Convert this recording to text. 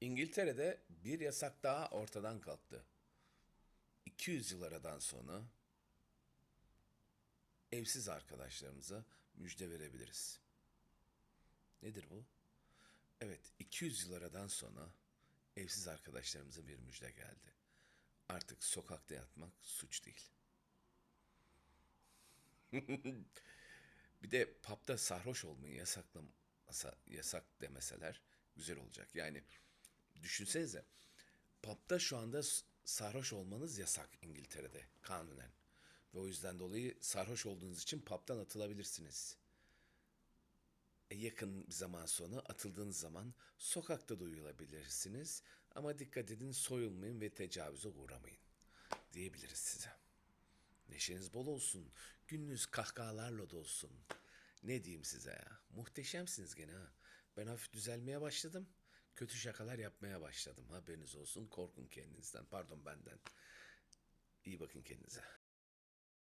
İngiltere'de bir yasak daha ortadan kalktı. 200 yıl aradan sonra evsiz arkadaşlarımıza müjde verebiliriz. Nedir bu? Evet, 200 yıl aradan sonra evsiz arkadaşlarımıza bir müjde geldi. Artık sokakta yatmak suç değil. Bir de pub'da sarhoş olmayı yasaklamasa, yasak demeseler güzel olacak. Yani düşünsenize pub'da şu anda sarhoş olmanız yasak İngiltere'de kanunen. Ve o yüzden dolayı sarhoş olduğunuz için pub'dan atılabilirsiniz. E, yakın bir zaman sonra atıldığınız zaman sokakta da uyuyabilirsiniz. Ama dikkat edin soyulmayın ve tecavüze uğramayın diyebiliriz size. Neşeniz bol olsun. Gününüz kahkahalarla dolsun. Ne diyeyim size ya? Muhteşemsiniz gene ha. Ben hafif düzelmeye başladım. Kötü şakalar yapmaya başladım. Haberiniz olsun. Korkun kendinizden. Pardon benden. İyi bakın kendinize.